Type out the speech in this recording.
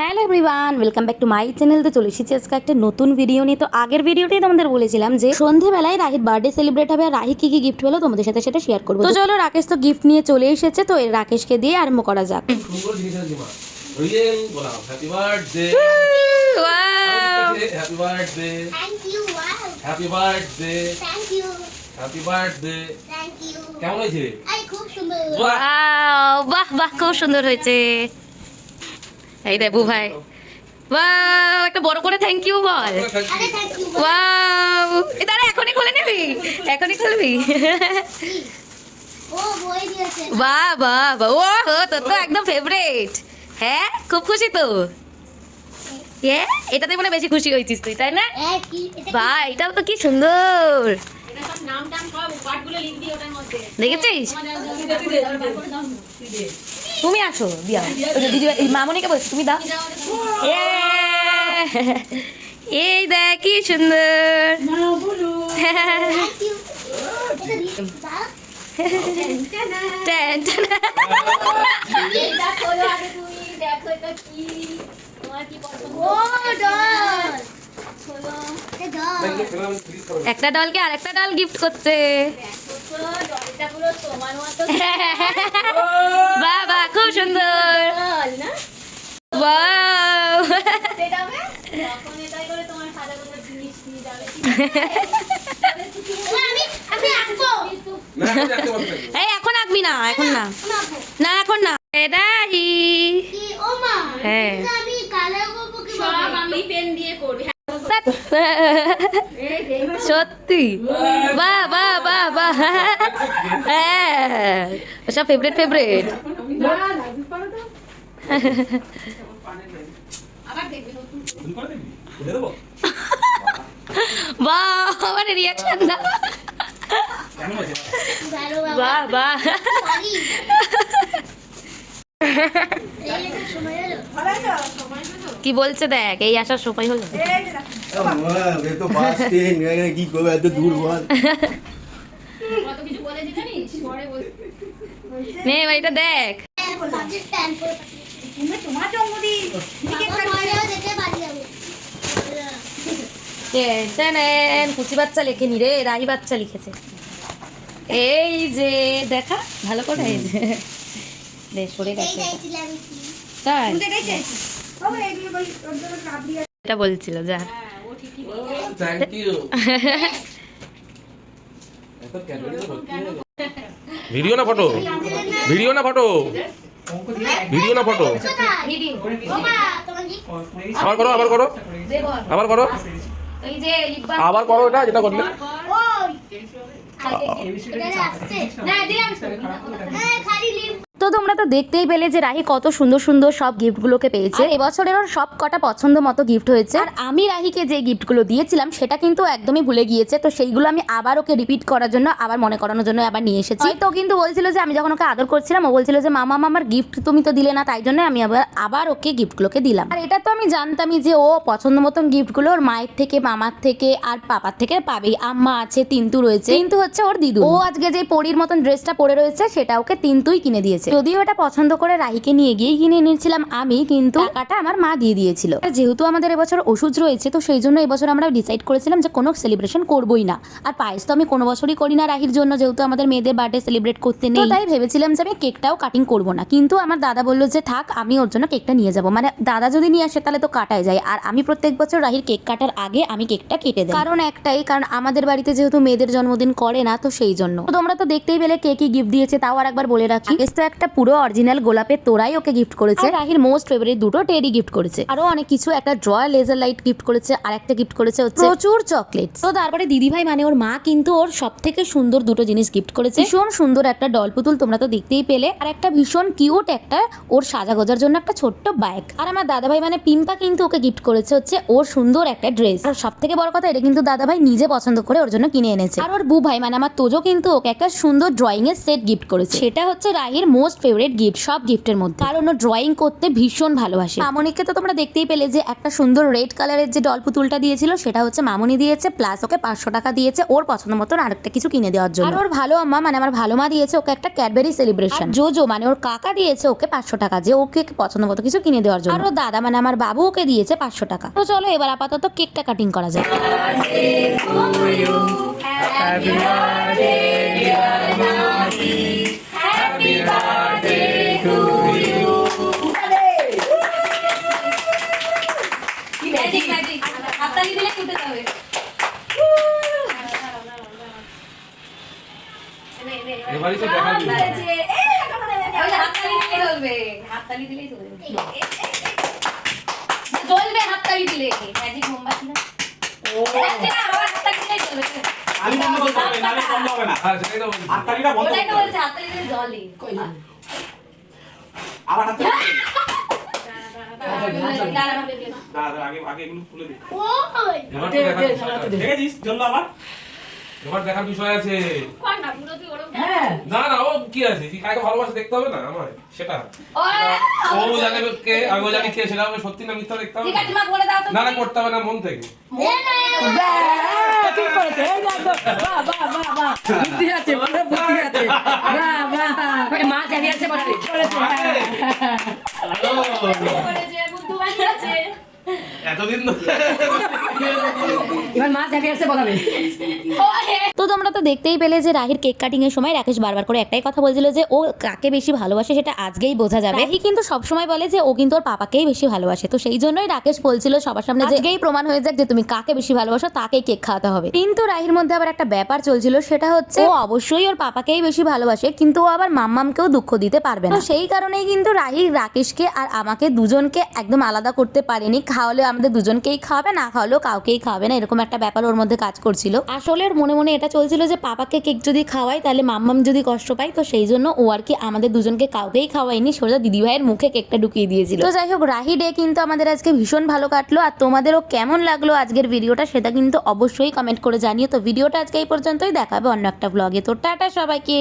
Hello everyone welcome back to my channel তো চলে এসেছি আজকে একটা নতুন ভিডিও নিয়ে। তো আগের ভিডিওতেই তোমাদের বলেছিলাম যে সন্ধেবেলায় রাহির বার্থডে সেলিব্রেট হবে আর রাহি কি কি গিফট পেল তোমাদের সাথে সেটা শেয়ার করব। তো চলো রাকেশ তো গিফট নিয়ে চলে এসেছে তো এর রাকেশকে দিয়ে আরম্ভ করা যাক. কেমন হয়েছে? আরে খুব সুন্দর! Wow, বাহ বাহ খুব সুন্দর হয়েছে। এই দেবু ভাই ওয়াও একটা বড় করে থ্যাংক ইউ বল। আরে থ্যাংক ইউ ওয়াও এ দাঁড়া এখনই খুলে নিবি? এখনই খুলবি? ও বই দিয়েছে। বাহ বাহ বাহ। ও হো তোর তো একদম ফেভারিট হ্যাঁ খুব খুশি তো? হ্যাঁ। এটাতে মনে বেশি খুশি হয়েছিস তুই তাই না? কি এটা এটাও তো কি সুন্দর। দেখেছিস? তুমি আসো দিয়া। দিদি এই মামনিকে বলছি? তুমি দাও। এই দেখ কি সুন্দর। থ্যাংক ইউ একটা ডলকে আর একটা ডল গিফট করছে বাহ বাহ খুব সুন্দর। এই এখন আঁকবি না এখন না না এখন না এটা ই কি ও মা হ্যাঁ। আমি কি ধ্যাৎ। সত্যি। বাহ বাহ বাহ বাহ হ্যাঁ সব ফেভারিট ফেভারিট বাহ আমার রিয়াকশন না। বাহ বাহ কি বলছে দেখ এই আসার সময় হলো। কি করবে এত দূর বল নে এটা দেখ কুচি বাচ্চা লেখেনি রে রাহি বাচ্চা লিখেছে। এই যে দেখা ভালো করে এই যে। বেশ সরে গেছে। তাই। এটা বলছিল যা। ভিডিও না ফটো ভিডিও না ফটো ভিডিও না ফটো আবার করো আবার করো আবার করো আবার করো এটা যেটা করলে তোমরা তো দেখতেই পেলে যে রাহি কত সুন্দর সুন্দর সব গিফটগুলোকে পেয়েছে। এবছরের ওর সব কটা পছন্দ মতো গিফট হয়েছে। আর আমি রাহিকে যে গিফটগুলো দিয়েছিলাম সেটা কিন্তু একদমই ভুলে গিয়েছে। তো সেইগুলো আমি আবার ওকে রিপিট করার জন্য আবার মনে করানোর জন্য আবার নিয়ে এসেছি। তো কিন্তু বলছিল যে আমি যখন ওকে আদর করছিলাম ও বলছিল যে মামা আমার গিফট তুমি তো দিলে না তাই জন্য আমি আবার আবার ওকে গিফটগুলোকে দিলাম। আর এটা তো আমি জানতামই যে ও পছন্দ মতন গিফটগুলো ওর মায়ের থেকে মামার থেকে আর পাপার থেকে পাবেই। আম্মা আছে তিন্তু রয়েছে। কিন্তু হচ্ছে ওর দিদু ও আজকে যে পরির মতন ড্রেসটা পরে রয়েছে সেটা ওকে তিন্তুই কিনে দিয়েছে। যদিও এটা পছন্দ করে রাহিকে নিয়ে গিয়ে কিনে নিয়েছিলাম আমি, কিন্তু টাকাটা আমার মা দিয়ে দিয়েছিল। যেহেতু আমাদের এবছর ওষুধ রয়েছে, তো সেই জন্য এবছর আমরা ডিসাইড করেছিলাম যে কোনো সেলিব্রেশন করবোই না। আর পায়েস তো আমি কোনো বছরই করি না রাহির জন্য, যেহেতু আমাদের মেয়েদের বার্থডে সেলিব্রেট করতে নেই। তাই ভেবেছিলাম যে আমি কেকটাও কাটিং করব না। কিন্তু আমার দাদা বলল যে, থাক, আমি ওর জন্য কেকটা নিয়ে যাব। মানে দাদা যদি নিয়ে আসে, তাহলে তো কাটায় যায়। আর আমি প্রত্যেক বছর রাহির কেক কাটার আগে আমি কেকটা কেটে দেই। কারণ একটাই, কারণ আমাদের বাড়িতে যেহেতু মেয়েদের জন্মদিন করে না, তো সেই জন্য। তোমরা তো দেখতেই পেলে কে কি গিফট দিয়েছে, তাও আর একবার বলে রাখি। এস তো একটা পুরো অরিজিনাল গোলাপের তোরাই ওকে গিফট করেছে। রাহির মোস্ট ফেভারিট দুটো টেডি গিফট করেছে। আরও অনেক কিছু একটা ড্রয়ার লেজার লাইট গিফট করেছে আর একটা গিফট করেছে হচ্ছে প্রচুর চকলেট তো তারপরে দিদিভাই মানে ওর মা কিন্তু ওর সব থেকে সুন্দর দুটো জিনিস গিফট করেছে। ভীষণ সুন্দর একটা ডল পুতুল তোমরা তো দেখতেই পেলে। আর একটা ভীষণ কিউট একটা ওর সাজা গোজার জন্য একটা ছোট্ট বাইক আর আমার দাদাভাই মানে পিম্পা কিন্তু ওকে গিফট করেছে হচ্ছে ওর সুন্দর একটা ড্রেস আর সব থেকে বড় কথা এটা কিন্তু দাদাভাই নিজে পছন্দ করে ওর জন্য কিনে এনেছে। আর ওর বু ভাই মানে আমার তোজো কিন্তু ওকে একটা সুন্দর ড্রয়িং এর সেট গিফট করেছে। সেটা হচ্ছে রাহির মোস্ট মোস্ট ফেভারিট গিফট, সব গিফটের মধ্যে। কারণ ও ড্রয়িং করতে ভীষণ ভালোবাসে। মামনিকে তো তোমরা দেখতেই পেলে যে একটা সুন্দর রেড কালারের যে ডল পুতুলটা দিয়েছিল, সেটা হচ্ছে মামনি দিয়েছে প্লাস ওকে পাঁচশো টাকা দিয়েছে ওর পছন্দ মতন আরেকটা কিছু কিনে দেওয়ার জন্য। ওর ভালো আম্মা মানে আমার ভালো মা দিয়েছে ওকে একটা ক্যাডবেরি সেলিব্রেশন জোজো মানে ওর কাকা দিয়েছে ওকে পাঁচশো টাকা, যে ওকে পছন্দ মতো কিছু কিনে দেওয়ার জন্য। আর ওর দাদা মানে আমার বাবু ওকে দিয়েছে পাঁচশো টাকা। তো চলো এবার আপাতত কেকটা কাটিং করা যায় এবারই তো দেখা দিল ওই হাততালি দিলেই হবে হাততালি দিলেই চলে যাবে জ্বলবে হাততালি দিলে ম্যাজিক মোমবাতি না চলবে। হ্যাঁ দিলে জলে আবার হাততালি দাঁড়া, না, বেরিয়ে না। দাঁড়া দাঁড়া, আগে আগে এগুলো খুলে দিই ওই এবার তো দেখার বিষয় আছে। কর না, না ও কি আছে? কাকে ভালোবাসে দেখতে হবে না? আমার সেটা। ও, জানে কে আমি জানি কে সেটা হবে সত্যি না মিথ্যা দেখতে হবে না? না করতে হবে না মন থেকে। করেছে, তো তোমরা তো দেখতেই পেলে যে রাহির কেক কাটিং এর সময় রাকেশ বারবার করে একটাই কথা বলছিল যে ও কাকে বেশি ভালোবাসে সেটা আজকেই বোঝা যাবে। রাহি কিন্তু সবসময় বলে যে ও কিন্তু ওর পাপাকেই বেশি ভালোবাসে। তো সেই জন্যই রাকেশ বলছিল সবার সামনে যে আজকেই প্রমাণ হয়ে যাক যে তুমি কাকে বেশি ভালোবাসো তাকেই কেক খাওয়াতে হবে। কিন্তু রাহির মধ্যে আবার একটা ব্যাপার চলছিল সেটা হচ্ছে ও অবশ্যই ওর পাপাকেই বেশি ভালোবাসে কিন্তু ও আবার মাম্মামকেও দুঃখ দিতে পারবে না। সেই কারণেই কিন্তু রাহি রাকেশকে আর আমাকে দুজনকে একদম আলাদা করতে পারেনি। খাওয়ালে আমাদের দুজনকেই খাওয়াবে না খাওয়ালেও কাউকেই খাওয়াবে না, এরকম একটা ব্যাপার ওর মধ্যে কাজ করছিল। আসলে ওর মনে মনে এটা চলছিল যে, পাপাকে কেক যদি খাওয়াই, তাহলে মাম্মাম যদি কষ্ট পায়, তো সেই জন্য ও আর কি আমাদের দুজনকে কাউকেই খাওয়াইনি সোজা দিদিভাইয়ের মুখে কেকটা ঢুকিয়ে দিয়েছিল। তো যাই হোক, রাহি ডে কিন্তু আমাদের আজকে ভীষণ ভালো কাটলো, আর তোমাদেরও কেমন লাগল আজকের ভিডিওটা সেটা কিন্তু অবশ্যই কমেন্ট করে জানিও। তো ভিডিওটা আজকে এই পর্যন্তই, দেখাবে অন্য একটা ব্লগে তো টাটা সবাইকে!